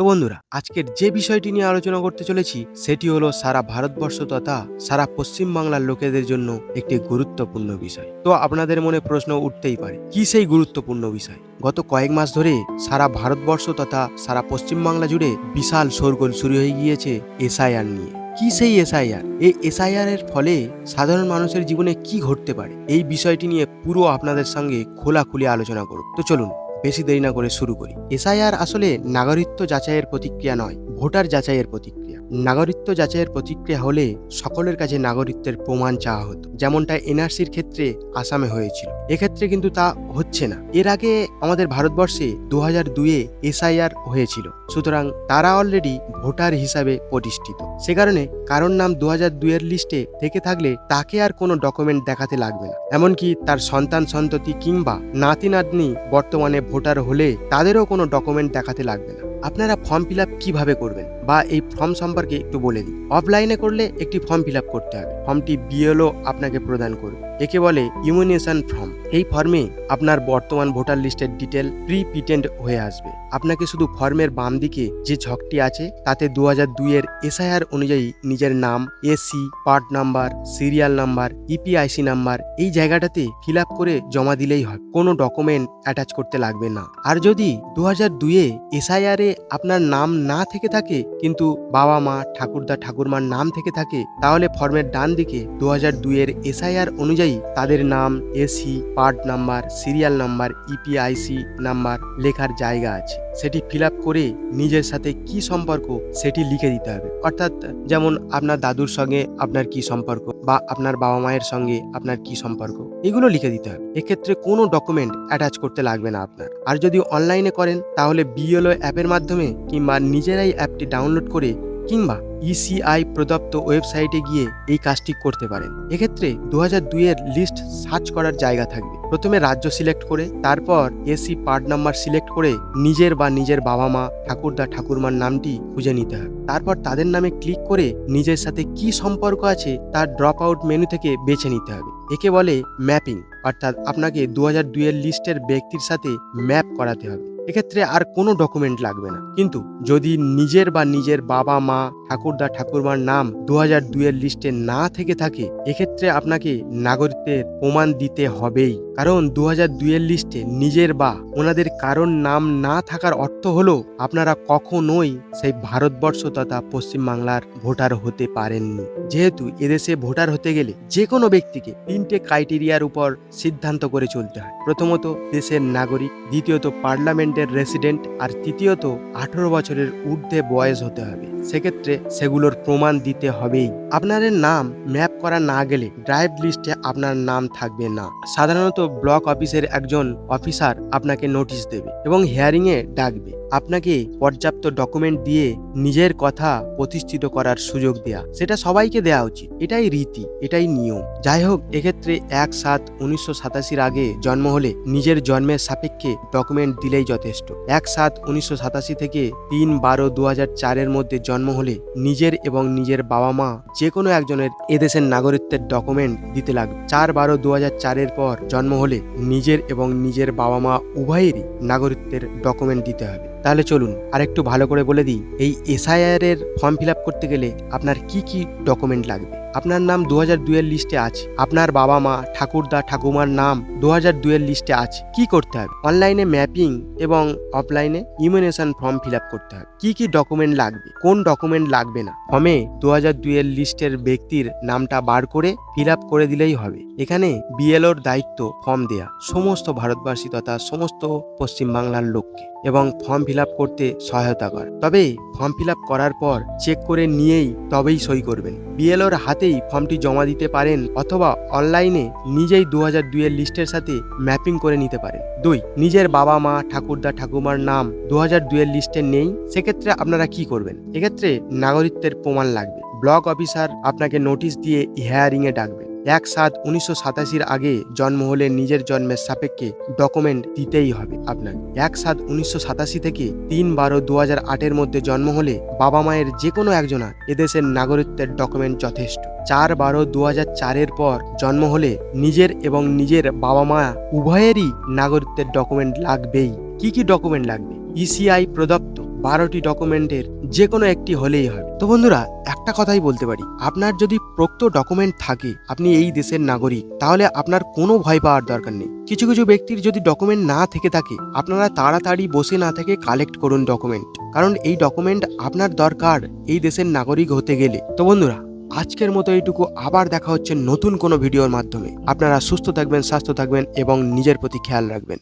তো বন্ধুরা, আজকের যে বিষয়টি নিয়ে আলোচনা করতে চলেছি, সেটি হলো সারা ভারতবর্ষ তথা সারা পশ্চিম বাংলার লোকেদের জন্য একটি গুরুত্বপূর্ণ বিষয়। তো আপনাদের মনে প্রশ্ন উঠতেই পারে, কি সেই গুরুত্বপূর্ণ বিষয়? গত কয়েক মাস ধরে সারা ভারতবর্ষ তথা সারা পশ্চিম বাংলা জুড়ে বিশাল শোরগোল শুরু হয়ে গিয়েছে এসআইআর নিয়ে। কি সেই এসআইআর? এই এসআইআর এর ফলে সাধারণ মানুষের জীবনে কি ঘটতে পারে? এই বিষয়টি নিয়ে পুরো আপনাদের সঙ্গে খোলাখুলি আলোচনা করব। তো চলুন বেশি দেরি না করে শুরু করি। এসআইআর আসলে নাগরিকত্ব যাচাইয়ের প্রতিক্রিয়া নয়, ভোটার যাচাইয়ের প্রতিক্রিয়া। নাগরিকত্ব যাচাইয়ের প্রতিক্রিয়া হলে সকলের কাছে নাগরিকত্বের প্রমাণ চাওয়া হতো। যেমনটা এনআরসির ক্ষেত্রে আসামে হয়েছিল। এক্ষেত্রে কিন্তু তা হচ্ছে না। এর আগে আমাদের ভারতবর্ষে দু হাজার দুয়ে এসআইআর হয়েছিল। সুতরাং তারা অলরেডি ভোটার হিসাবে প্রতিষ্ঠিত। সে কারণে কারোর নাম দু হাজার দুইয়ের লিস্টে থেকে থাকলে তাকে আর কোনো ডকুমেন্ট দেখাতে লাগবে না। এমনকি তার সন্তান, সন্ততি কিংবা নাতি নাতনি বর্তমানে ভোটার হলে তাদেরও কোনো ডকুমেন্ট দেখাতে লাগবে না। আপনারা ফর্ম ফিল আপ কীভাবে করবেন? বা এই ফর্ম সম্পর্কে একটু বলে দিই। অফলাইনে করলে একটি ফর্ম ফিল আপ করতে হবে। ফর্মটি বিএলও আপনাকে প্রদান করবে। একে বলে ইমিউনেশন ফর্ম এই ফর্মে আপনার বর্তমান ভোটার লিস্টের ডিটেল প্রি পিটেন্ড হয়ে আসবে। আপনাকে শুধু ফর্মের বাম দিকে যে ঝকটি আছে, তাতে দু হাজার দুইয়ের এসআইআর অনুযায়ী নিজের নাম AC part number serial number EPIC number এই জায়গাটাতে ফিল আপ করে জমা দিলেই হয় কোনো ডকুমেন্ট অ্যাটাচ করতে লাগবে না। আর যদি দু হাজার দুইয়ে এসআইআর এ আপনার নাম না থেকে থাকে, কিন্তু বাবা মা, ঠাকুরদা, ঠাকুরমার নাম থেকে থাকে, তাহলে ফর্মের ডান দিকে দু হাজার দুইয়ের এসআইআর অনুযায়ী তাদের নাম, AC, part number, serial number, EPIC number লেখার জায়গা আছে। সেটি ফিল করে নিজের সাথে কি সম্পর্ক সেটি লিখে দিতে হবে। অর্থাৎ যেমন আপনার দাদুর সঙ্গে আপনার কি সম্পর্ক বা আপনার বাবা মায়ের সঙ্গে আপনার কি সম্পর্ক, এগুলো লিখে দিতে হবে। এক্ষেত্রে কোনো ডকুমেন্ট অ্যাটাচ করতে লাগবে না আপনার। আর যদি অনলাইনে করেন, তাহলে বিএলও অ্যাপের মাধ্যমে কিংবা নিজেরাই অ্যাপটি ডাউনলোড করে কিংবা ইসিআই প্রদত্ত ওয়েবসাইটে গিয়ে এই কাজটি করতে পারেন। এক্ষেত্রে দু হাজার দুইয়ের লিস্ট সার্চ করার জায়গা থাকবে। প্রথমে রাজ্য সিলেক্ট করে, তারপর এসি পার্ট নাম্বার সিলেক্ট করে নিজের বা নিজের বাবা মা ঠাকুরদা, ঠাকুরমার নামটি খুঁজে নিতে হবে তারপর তাদের নামে ক্লিক করে নিজের সাথে কি সম্পর্ক আছে তার ড্রপ আউট মেনু থেকে বেছে নিতে হবে। একে বলে ম্যাপিং, অর্থাৎ আপনাকে দু হাজার দুইয়ের লিস্টের ব্যক্তির সাথে ম্যাপ করাতে হবে। এক্ষেত্রে আর কোনো ডকুমেন্ট লাগবে না। কিন্তু যদি নিজের বা নিজের বাবা মা ঠাকুরদা ঠাকুরমার নাম দু হাজার দুইয়ের লিস্টে না থেকে থাকে, এক্ষেত্রে আপনাকে নাগরিকত্বের প্রমাণ দিতে হবেই। কারণ দু হাজার দুইয়ের লিস্টে নিজের বা ওনাদের কারণ নাম না থাকার অর্থ হলো, আপনারা কখনোই সেই ভারতবর্ষ তথা পশ্চিমবাংলার ভোটার হতে পারেননি। যেহেতু এদেশে ভোটার হতে গেলে যে কোনো ব্যক্তিকে তিনটে ক্রাইটেরিয়ার উপর সিদ্ধান্ত করে চলতে হয়। প্রথমত, দেশের নাগরিক, দ্বিতীয়ত পার্লামেন্টের রেসিডেন্ট, আর তৃতীয়ত আঠারো বছরের ঊর্ধ্বে বয়স হতে হবে। সেক্ষেত্রে সেগুলোর প্রমাণ দিতে হবেই। আপনাদের নাম ম্যাপ করা না গেলে ড্রাইভ লিস্টে আপনার নাম থাকবে না। সাধারণত ব্লক অফিসের একজন অফিসার আপনাকে নোটিশ দেবে এবং হিয়ারিং এ ডাকবে। আপনাকে পর্যাপ্ত ডকুমেন্ট দিয়ে নিজের কথা প্রতিষ্ঠিত করার সুযোগ দেয়া। সেটা সবাইকে দেওয়া উচিত। এটাই রীতি, এটাই নিয়ম। যাই হোক, এক্ষেত্রে এক সাত উনিশশো সাতাশির আগে জন্ম হলে নিজের জন্মের সাপেক্ষে ডকুমেন্ট দিলেই যথেষ্ট। এক সাত উনিশশো সাতাশি থেকে তিন বারো দু হাজার চারের মধ্যে জন্ম হলে নিজের এবং নিজের বাবা মা যে কোনো একজনের এদেশের নাগরিকত্বের ডকুমেন্ট দিতে লাগবে চার বারো দু চারের পর জন্ম হলে নিজের এবং নিজের বাবা মা উভয়েরই নাগরিকত্বের ডকুমেন্ট দিতে হবে। তাহলে চলুন আরেকটু ভালো করে বলে দিই, এই এসআইআর এর ফর্ম ফিল করতে গেলে আপনার কি কি ডকুমেন্ট লাগবে? আপনার নাম দু হাজার দুইয়ের লিস্টে আছে, আপনার বাবা মা, ঠাকুরদা, ঠাকুমার নাম দু হাজার দুইয়ের লিস্টে আছে, কি করতে হবে? অনলাইনে ম্যাপিং এবং অফলাইনে ইমিউনেশন ফর্ম ফিল করতে হবে। কি কি ডকুমেন্ট লাগবে? কোন ডকুমেন্ট লাগবে না? ফর্মে দু হাজার দুইয়ের লিস্টের ব্যক্তির নামটা বার করে ফিল করে দিলেই হবে। এখানে বিএলওর দায়িত্ব ফর্ম দেয়া, সমস্ত ভারতবাসী তথা সমস্ত পশ্চিমবাংলার লোককে এবং ফর্ম ফিল করতে সহায়তা কর। তবে ফর্ম ফিল করার পর চেক করে নিয়েই তবেই সই করবেন। বিএলওর হাতেই ফর্মটি জমা দিতে পারেন অথবা অনলাইনে নিজেই দু হাজার দুইয়ের লিস্টের সাথে ম্যাপিং করে নিতে পারেন। দুই, নিজের বাবা মা, ঠাকুরদা, ঠাকুমার নাম দু হাজার দুইয়ের লিস্টে নেই, সেক্ষেত্রে আপনারা কি করবেন? এক্ষেত্রে নাগরিকত্বের প্রমাণ লাগবে। ব্লক অফিসার আপনাকে নোটিশ দিয়ে হিয়ারিং এ ডাকবে এক সাত উনিশশো সাতাশির আগে জন্ম হলে নিজের জন্মের সাপেক্ষে ডকুমেন্ট দিতেই হবে আপনাকে। এক সাত উনিশশো সাতাশি থেকে তিন বারো দু হাজার আটের মধ্যে জন্ম হলে বাবা মায়ের যে কোনো একজনা এদেশের নাগরিকত্বের ডকুমেন্ট যথেষ্ট। চার বারো দু হাজার চারের পর জন্ম হলে নিজের এবং নিজের বাবা মা উভয়েরই নাগরিকত্বের ডকুমেন্ট লাগবেই। কি কি ডকুমেন্ট লাগবে? ইসিআই প্রদত্ত বারোটি ডকুমেন্টের যে কোনো একটি হলেই হবে তো বন্ধুরা, একটা কথাই বলতে পারি। আপনার যদি প্রক্ত ডকুমেন্ট থাকে, আপনি এই দেশের নাগরিক, তাহলে আপনার কোনো ভয় পাওয়ার দরকার নেই। কিছু কিছু ব্যক্তির যদি ডকুমেন্ট না থেকে থাকে, আপনারা তাড়াতাড়ি বসে না থেকে কালেক্ট করুন ডকুমেন্ট কারণ এই ডকুমেন্ট আপনার দরকার এই দেশের নাগরিক হতে গেলে। তো বন্ধুরা, আজকের মতো এইটুকু। আবার দেখা হচ্ছে নতুন কোনো ভিডিওর মাধ্যমে। আপনারা সুস্থ থাকবেন, স্বাস্থ্য থাকবেন এবং নিজের প্রতি খেয়াল রাখবেন।